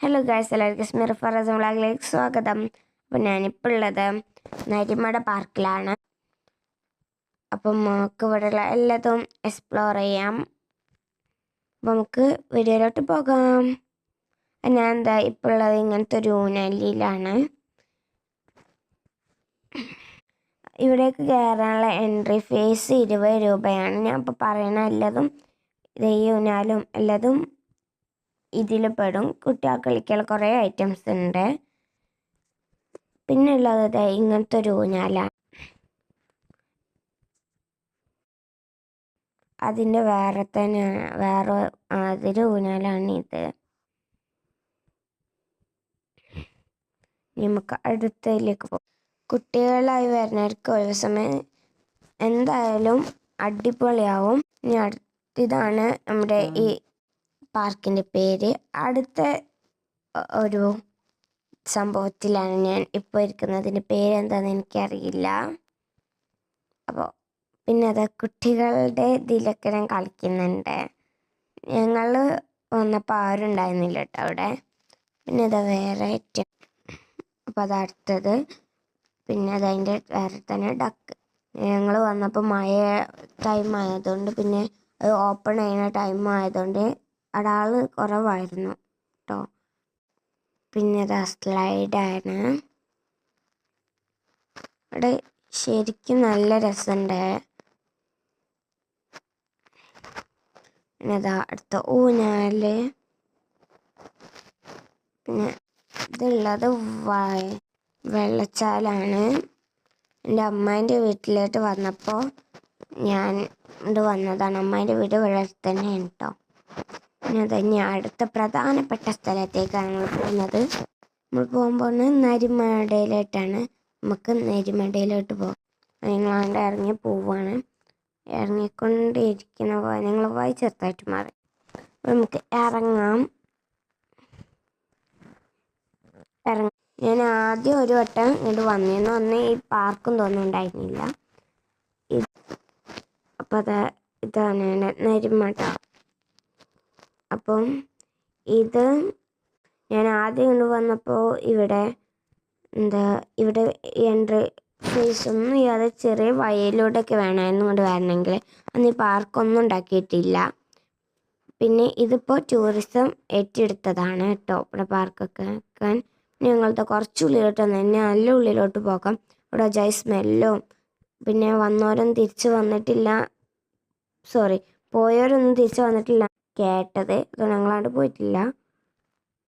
Hello guys എല്ലാവർക്കും സ്മിർ ഫറസ് വ്ളാഗിലേക്ക് സ്വാഗതം. അപ്പോൾ ഞാനിപ്പോൾ ഉള്ളത് നരിമട പാർക്കിലാണ്. അപ്പം നമുക്ക് ഇവിടെയുള്ള എല്ലാതും എക്സ്പ്ലോർ ചെയ്യാം. അപ്പം നമുക്ക് വീഡിയോയിലോട്ട് പോകാം. ഞാൻ എന്താ ഇപ്പോൾ ഉള്ളത് ഇങ്ങനത്തെ ഒരു ഊനല്ലിയിലാണ് ഇവിടേക്ക് കയറാനുള്ള എൻട്രി ഫീസ് ഇരുപത് രൂപയാണ്. ഞാൻ ഇപ്പോൾ പറയണ എല്ലാതും ഇത് ഈ ഊനാലും എല്ലാതും ഇതിൽ പെടും. കുട്ടികൾ കളിക്കാൻ കുറേ ഐറ്റംസ് ഉണ്ട് പിന്നെ ഉള്ളത് ഇങ്ങനത്തെ ഒരു ഊഞ്ഞാല. അതിന്റെ വേറെ തന്നെ വേറെ അതൊരു ഊഞ്ഞാലാണ് ഇത് നമുക്ക് അടുത്തതിലേക്ക് പോകും കുട്ടികളായി വരുന്നവർക്ക് ഒഴിവ് സമയം എന്തായാലും അടിപൊളിയാവും. ഇനി ഇതാണ് നമ്മുടെ ഈ പാർക്കിന്റെ പേര്. അടുത്ത ഒരു സംഭവത്തിലാണ് ഞാൻ ഇപ്പോൾ ഇരിക്കുന്നതിന്റെ പേര് എന്താണെന്ന് എനിക്കറിയില്ല. അപ്പോൾ പിന്നെ അത് കുട്ടികളുടെ ഇതിലൊക്കെ കളിക്കുന്നുണ്ട്. ഞങ്ങൾ വന്നപ്പോൾ ആരും ഉണ്ടായിരുന്നില്ല കേട്ടോ അവിടെ. പിന്നെ അത് വേറെ അപ്പോൾ അത് അടുത്തത്. പിന്നെ അതതിന്റെ വേറെ തന്നെ ഡക്ക്. ഞങ്ങൾ വന്നപ്പോൾ മഴ ടൈം ആയതുകൊണ്ട് പിന്നെ അത് ഓപ്പൺ ചെയ്യുന്ന ടൈം ആയതുകൊണ്ട് അവിടെ കുറവായിരുന്നു കേട്ടോ പിന്നെ ഇതാ സ്ലൈഡാണ്. അവിടെ ശരിക്കും നല്ല രസമുണ്ട് പിന്നെ ഇതാ അടുത്ത ഊഞ്ഞാൽ. പിന്നെ ഇതുള്ളത് വെള്ളച്ചാലാണ്. എന്റെ അമ്മേന്റെ വീട്ടിലോട്ട് വന്നപ്പോൾ ഞാൻ ഇത് വന്നതാണ്. അമ്മേന്റെ വീട് വെള്ളത്തിൽ തന്നെയാണ് കേട്ടോ അത് അടുത്ത പ്രധാനപ്പെട്ട സ്ഥലത്തേക്കാണ് നമ്മൾ പോകുന്നത്. നമ്മൾ പോകുമ്പോൾ നരിമടയിലോട്ടാണ് നമുക്ക് നരിമടയിലോട്ട് പോകാം. നിങ്ങളാണ്ട് ഇറങ്ങി പോവുകയാണ്. ഇറങ്ങിക്കൊണ്ടിരിക്കുന്ന നിങ്ങൾ വായി ചെറുതായിട്ട് മാറി. നമുക്ക് ഇറങ്ങാം. ഇറങ്ങ. ഞാൻ ആദ്യം ഒരു വട്ടം ഇങ്ങോട്ട് വന്നിരുന്നു. അന്ന് ഈ പാർക്കും തോന്നുന്നുണ്ടായിരുന്നില്ല ഇത് അപ്പോൾ അത് ഇതാണ് നരിമട അപ്പം ഇത് ഞാൻ ആദ്യം കൊണ്ട് വന്നപ്പോൾ ഇവിടെ എന്താ ഇവിടെ എൻട്രി ഫീസ് ഒന്നും ചെയ്യാതെ ചെറിയ വയലിലൂടെയൊക്കെ വേണമായിരുന്നു കൊണ്ട് വരണമെങ്കിൽ അന്ന് ഈ പാർക്കൊന്നും ഉണ്ടാക്കിയിട്ടില്ല. പിന്നെ ഇതിപ്പോൾ ടൂറിസം ഏറ്റെടുത്തതാണ് കേട്ടോ ഇവിടെ പാർക്കൊക്കെ വെക്കാൻ. ഞങ്ങളുടെ കുറച്ച് ഉള്ളിലോട്ട് തന്നെ നല്ല ഉള്ളിലോട്ട് പോകാം. ഇവിടെ ജൈ സ്മെല്ലും പിന്നെ വന്നവരും തിരിച്ച് വന്നിട്ടില്ല. സോറി പോയവരൊന്നും തിരിച്ച് വന്നിട്ടില്ല. കേട്ടത്. അതുകൊണ്ട് ഞങ്ങളാണ്ട് പോയിട്ടില്ല.